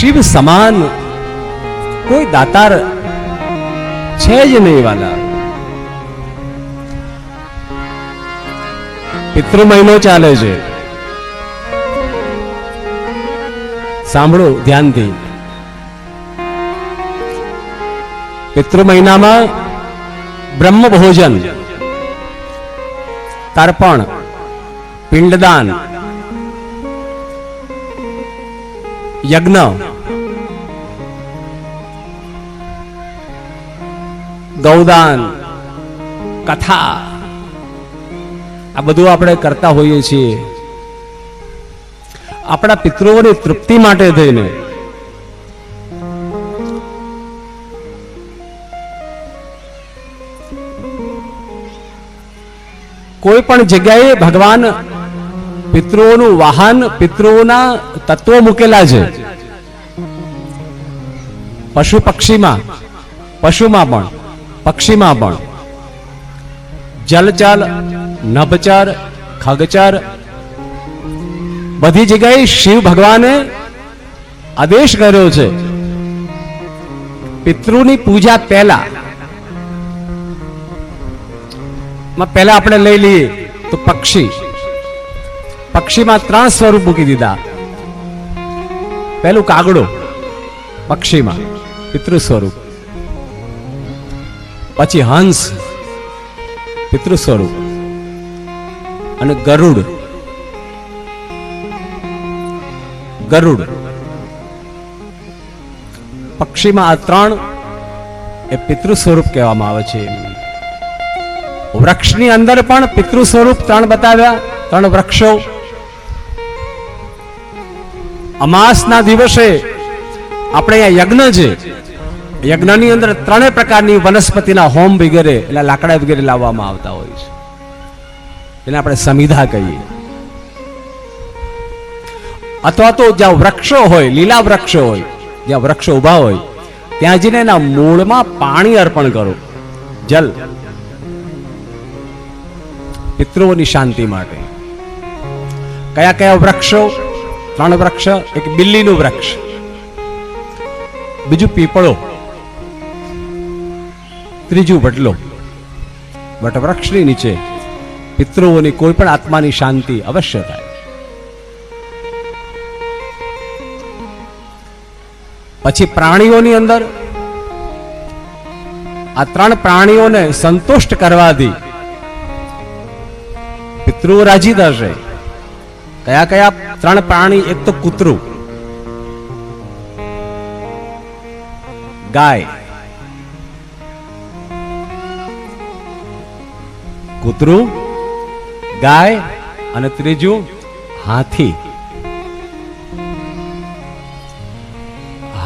શિવ સમાન કોઈ દાતાર છે જ નહીં વાલા. પિતૃ મહિનો ચાલે છે. સાંભળો ધ્યાનથી. પિતૃ મહિનામાં બ્રહ્મ ભોજન તર્પણ, પિંડદાન યજ્ઞ. ગૌદાન, કથા. આ બધું આપણે કરતા હોઈએ છીએ. આપણા પિતૃઓની તૃપ્તિ માટે થઈને. કોઈ પણ જગ્યાએ ભગવાન પિતૃઓનું વાહન પિતૃઓના તત્વો મૂકેલા છે. પશુ પક્ષીમાં, પશુમાં પણ, પક્ષીમાં પણ. જલચર નભચર, ખગચર, બધી જગ્યાએ શિવ ભગવાને આદેશ કર્યો છે. પિતૃની પૂજા પહેલા. પહેલા આપણે લઈ લઈએ તો પક્ષી. પક્ષીમાં ત્રણ સ્વરૂપ મૂકી દીધા. પહેલું કાગડો, પક્ષીમાં પિતૃ સ્વરૂપ પછી હંસ પિતૃ સ્વરૂપ અને ગરુડ. ગરુડ. પક્ષીમાં આ ત્રણ એ પિતૃ સ્વરૂપ કહેવામાં આવે છે. વૃક્ષની અંદર પણ પિતૃ સ્વરૂપ ત્રણ બતાવ્યા, ત્રણ વૃક્ષો. અમાસના દિવસે આપણે અહીંયા યજ્ઞ છે. યજ્ઞની અંદર ત્રણેય પ્રકારની વનસ્પતિના હોમ વગેરે, એટલે લાકડા વગેરે લાવવામાં આવતા હોય છે. એને આપણે સમિધા કહીએ. અથવા તો જ્યાં વૃક્ષો હોય, લીલા વૃક્ષો હોય, જ્યાં વૃક્ષો ઊભા હોય, ત્યાં જઈને એના મૂળમાં પાણી અર્પણ કરો. જલ. પિતૃઓની શાંતિ માટે. કયા કયા વૃક્ષો? ત્રણ વૃક્ષ એક બિલ્લીનું વૃક્ષ. બીજું પીપળો. ત્રીજું વડલો. વટવૃક્ષની નીચે પિતૃઓની કોઈ પણ આત્માની શાંતિ અવશ્ય થાય. પછી પ્રાણીઓની અંદર આ ત્રણ પ્રાણીઓને સંતુષ્ટ કરવાથી પિતૃઓ રાજી થશે. કયા કયા? ત્રણ પ્રાણી, એક તો કૂતરું. ગાય. કૂતરું, ગાય અને ત્રીજું હાથી.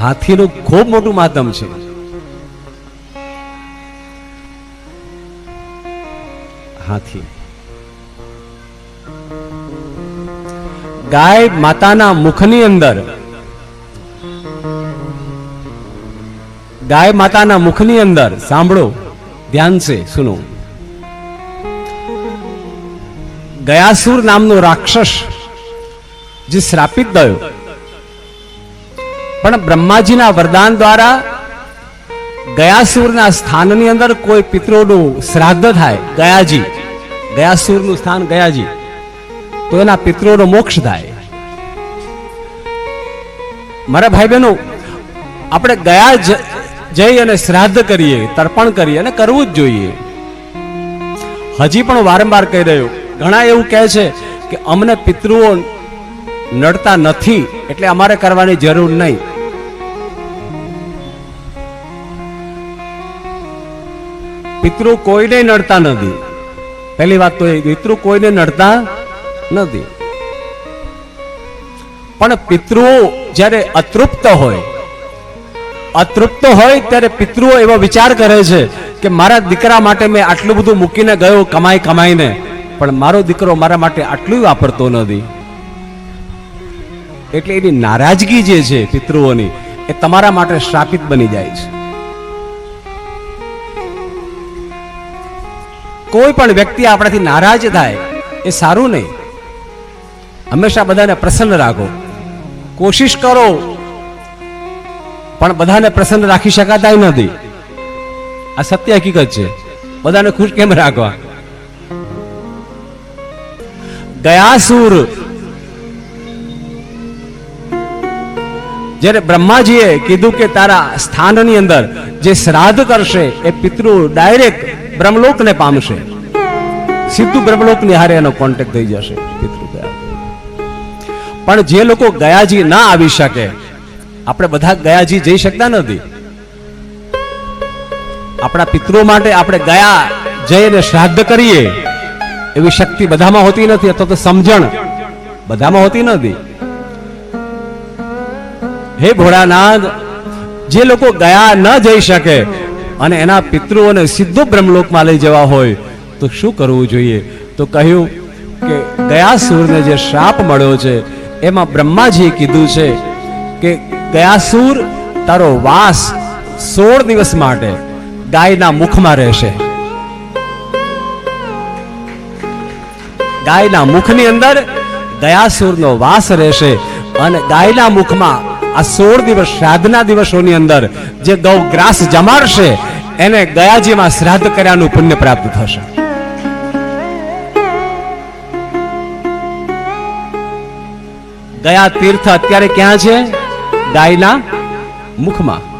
હાથીનું ખૂબ મોટું માધમ છે. હાથી. ગાય માતાના મુખની અંદર. ગાય માતાના મુખની અંદર. સાંભળો, ધ્યાન છે સુનો. ગયાસુર નામનો રાક્ષસ જે શ્રાપિત ગયો પણ બ્રહ્માજીના વરદાન દ્વારા ગયાસુરના સ્થાનની અંદર કોઈ પિત્રોનું શ્રાદ્ધ થાય, ગયાજી. ગયાસુરનું સ્થાન ગયાજી. તો એના પિત્રોનો મોક્ષ થાય. મારા ભાઈ બહેનો આપણે ગયા જઈ અને શ્રાદ્ધ કરીએ, તર્પણ કરીએ અને કરવું જ જોઈએ. હજી પણ વારંવાર કહી રહ્યો, ઘણા એવું કહે છે કે અમને પિતૃઓ નડતા નથી, એટલે અમારે કરવાની જરૂર નહીં. પિતૃ કોઈને નડતા નથી. પહેલી વાત તો એ, પિતૃ કોઈને નડતા નથી. પણ પિતૃઓ જ્યારે અતૃપ્ત હોય અતૃપ્ત હોય ત્યારે પિતૃઓ એવો વિચાર કરે છે કે મારા દીકરા માટે મેં આટલું બધું મૂકીને ગયો, કમાઈ, કમાઈને, પણ મારો દીકરો મારા માટે આટલું વાપરતો નથી. એટલે એની નારાજગી જે છે પિતૃઓની, એ તમારા માટે શ્રાપિત બની જાય છે. કોઈ પણ વ્યક્તિ આપણાથી નારાજ થાય, એ સારું નહીં. હંમેશા બધાને પ્રસન્ન રાખો. કોશિશ કરો, પણ બધાને પ્રસન્ન રાખી શકાતા નથી. આ સત્ય હકીકત છે. બધાને ખુશ કેમ રાખવા? દયાસુર. જ્યારે બ્રહ્માજીએ કીધું કે તારા સ્થાનની અંદર જે શ્રાદ્ધ કરશે, એ પિતૃ ડાયરેક્ટ બ્રહ્મલોકને પામશે. સીધું બ્રહ્મલોકની હારે એનો કોન્ટેક્ટ થઈ જશે. પણ જે લોકો ગયાજી ના આવી શકે, આપણે બધા ગયાજી જઈ શકતા નથી. આપણા પિતરો માટે આપણે ગયા જઈને શ્રાદ્ધ કરીએ, એવી શક્તિ બધામાં હોતી નથી, અથવા તો સમજણ બધામાં હોતી નથી. હે ભોળાનાથ, જે લોકો ગયા ન જઈ શકે અને એના પિતૃઓને સીધો બ્રહ્મલોકમાં લઈ જવા હોય, તો શું કરવું જોઈએ? તો કહ્યું કે, ગયા ગયાસુરને જે શ્રાપ મળ્યો છે એમાં બ્રહ્માજીએ કીધું છે કે ગયાસુર તારો વાસ સોળ દિવસ માટે ગાયના મુખમાં રહેશે. ગાયના મુખની અંદર ગયાસુરનો વાસ રહેશે અને ગાયના મુખમાં આ સોળ દિવસ શ્રાદ્ધના દિવસોની અંદર જે ગૌ ગ્રાસ જમાડશે, એને ગયાજીમાં શ્રાદ્ધ કર્યાનું પુણ્ય પ્રાપ્ત થશે. ગયા તીર્થ અત્યારે ક્યાં છે? ગાયના મુખમાં.